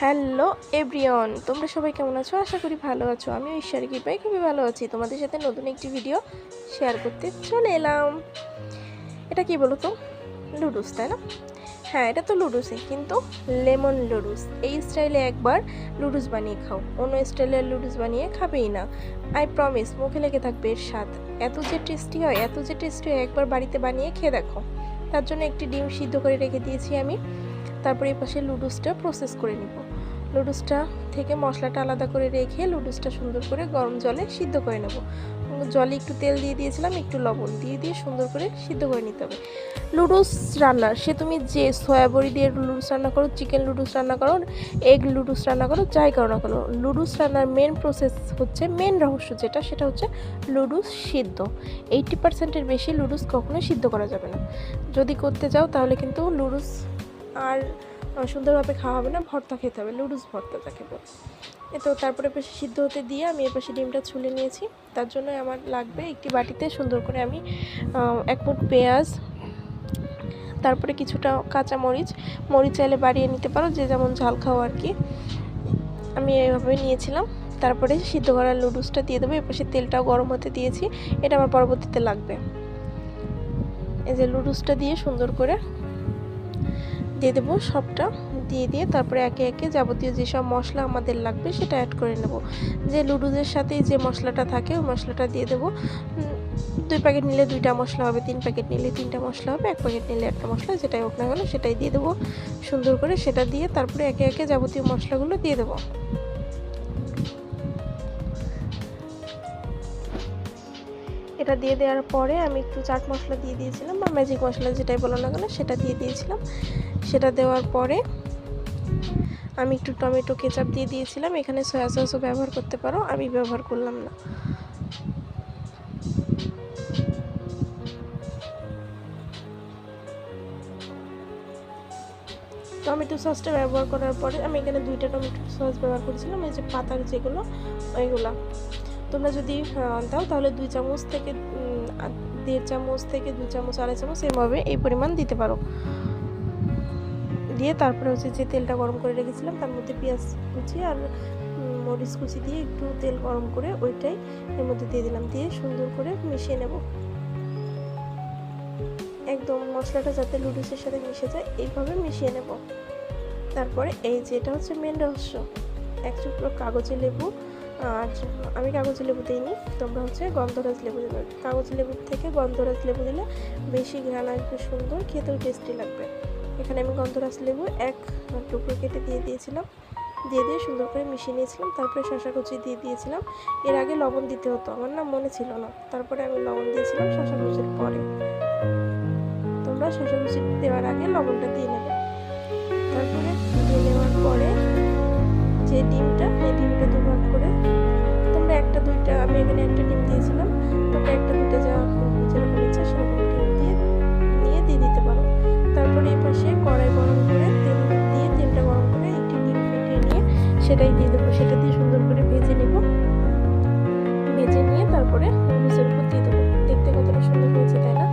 Hello everyone তোমরা সবাই কেমন আছো? আশা করি ভালো আছো। আমি ঈশ্বর কৃপাই খুবই ভালো আছি। তোমাদের সাথে নতুন একটি ভিডিও শেয়ার করতে চলে এলাম। এটা কি বলো তো লুডুস তাই না? হ্যাঁ এটা তো লুডুসই কিন্তু লেমন লুডুস এই স্টাইলে একবার লুডুস বানিয়ে খাও। অন্য স্টাইলের লুডুস বানিয়ে খাবেই না। আই প্রমিস মুখে লেগে থাকবে এর স্বাদ। এত যে টেস্টি হয়, এত যে টেস্টি হয়, একবার বাড়িতে বানিয়ে খেয়ে দেখো। তার জন্য একটি ডিম সিদ্ধ করে রেখে দিয়েছি আমি। তারপরে এই পাশে লুডুসটা প্রসেস করে নিব। লুডুসটা থেকে মশলাটা আলাদা করে রেখে লুডুসটা সুন্দর করে গরম জলে সিদ্ধ করে নেব। জলে একটু তেল দিয়ে দিয়েছিলাম, একটু লবণ দিয়ে দিয়ে সুন্দর করে সিদ্ধ করে নিতে হবে। লুডুস রান্নার, সে তুমি যে সয়াবড়ি দিয়ে লুডুস রান্না করো চিকেন লুডুস রান্না করো এগ লুডুস রান্না করো, যাই করো না করো লুডুস রান্নার মেন প্রসেস হচ্ছে মেন রহস্য যেটা, সেটা হচ্ছে লুডুস সিদ্ধ। এইটি পার্সেন্টের বেশি লুডুস কখনোই সিদ্ধ করা যাবে না। যদি করতে যাও তাহলে কিন্তু লুডুস আর সুন্দরভাবে খাওয়া হবে না, ভর্তা খেতে হবে লুডুস ভর্তা যাকে বলে। তো তারপরে পাশে সিদ্ধ হতে দিয়ে আমি এ পাশে ডিমটা ছুলে নিয়েছি। তার জন্য আমার লাগবে একটি বাটিতে সুন্দর করে আমি এক মুঠ পেঁয়াজ, তারপরে কিছুটা কাঁচা মরিচ মরিচ চাইলে বাড়িয়ে নিতে পারো, যে যেমন ঝাল খাও আর কি। আমি এইভাবে নিয়েছিলাম। তারপরে সিদ্ধ করা লুডুসটা দিয়ে দেবো এপাশে তেলটাও গরম হতে দিয়েছি, এটা আমার পরবর্তীতে লাগবে। এই যে লুডুসটা দিয়ে সুন্দর করে দিয়ে দেবো সবটা, দিয়ে দিয়ে তারপরে একে একে যাবতীয় যেসব মশলা আমাদের লাগবে সেটা অ্যাড করে নেব। যে লুডুদের সাথে যে মশলাটা থাকে, ওই মশলাটা দিয়ে দেবো। দুই প্যাকেট নিলে দুইটা মশলা হবে, তিন প্যাকেট নিলে তিনটা মশলা হবে, এক প্যাকেট নিলে একটা মশলা, যেটাই হোক না কেন সেটাই দিয়ে দেবো। সুন্দর করে সেটা দিয়ে তারপরে একে একে যাবতীয় মশলাগুলো দিয়ে দেবো। এটা দিয়ে দেওয়ার পরে আমি একটু চাট মশলা দিয়ে দিয়েছিলাম বা ম্যাজিক মশলা যেটাই বলো না কেন, সেটা দিয়ে দিয়েছিলাম। সেটা দেওয়ার পরে আমি একটু টমেটো কেচাপ দিয়ে দিয়েছিলাম। এখানে সয়া সসও ব্যবহার করতে পারো, আমি ব্যবহার করলাম না। টমেটো সসটা ব্যবহার করার পরে আমি এখানে দুইটা টমেটো সস ব্যবহার করেছিলাম, এই যে পাতার যেগুলো, ওইগুলা। তোমরা যদি দাও, তাহলে দুই চামচ থেকে দেড় চামচ থেকে দুই চামচ, আড়াই চামচ এভাবে এই পরিমাণ দিতে পারো। দিয়ে তারপরে হচ্ছে যে তেলটা গরম করে রেখেছিলাম, তার মধ্যে পেঁয়াজ কুচি আর মরিচ কুচি দিয়ে একটু তেল গরম করে ওইটাই এর মধ্যে দিয়ে দিলাম। দিয়ে সুন্দর করে মিশিয়ে নেব। একদম মশলাটা যাতে লুডুসের সাথে মিশে যায়, এইভাবে মিশিয়ে নেব। তারপরে এই যেটা হচ্ছে মেন রহস্য। এক টুকরো কাগজে লেবু আর আমি কাগজ লেবু দিইনি, তোমরা হচ্ছে গন্ধরাজ লেবু দেবে। কাগজ লেবুর থেকে গন্ধরাজ লেবু দিলে বেশি ঘ্রাণ আসবে, সুন্দর, খেতেও টেস্টি লাগবে। এখানে আমি গন্ধরাজ লেবু এক টুকরো কেটে দিয়ে দিয়েছিলাম। দিয়ে দিয়ে সুন্দর করে মিশিয়ে নিয়েছিলাম, তারপরে শশা কুচি দিয়ে দিয়েছিলাম। এর আগে লবণ দিতে হতো, আমার না মনে ছিল না। তারপরে আমি লবণ দিয়েছিলাম শশা কুচির পরে। তোমরা শশা কুচি দেওয়ার আগে লবণটা দিয়ে নেবে। তারপরে দিয়ে নেওয়ার পরে যে ডিমটা, এই ডিমটা দুভাগ সেটাই দিয়ে দেবো, সেটা দিয়ে সুন্দর করে ভেজে নেব। ভেজে নিয়ে তারপরে লুচের উপর দিয়ে দেবো। দেখতে কতটা সুন্দর হয়েছে, তাই না?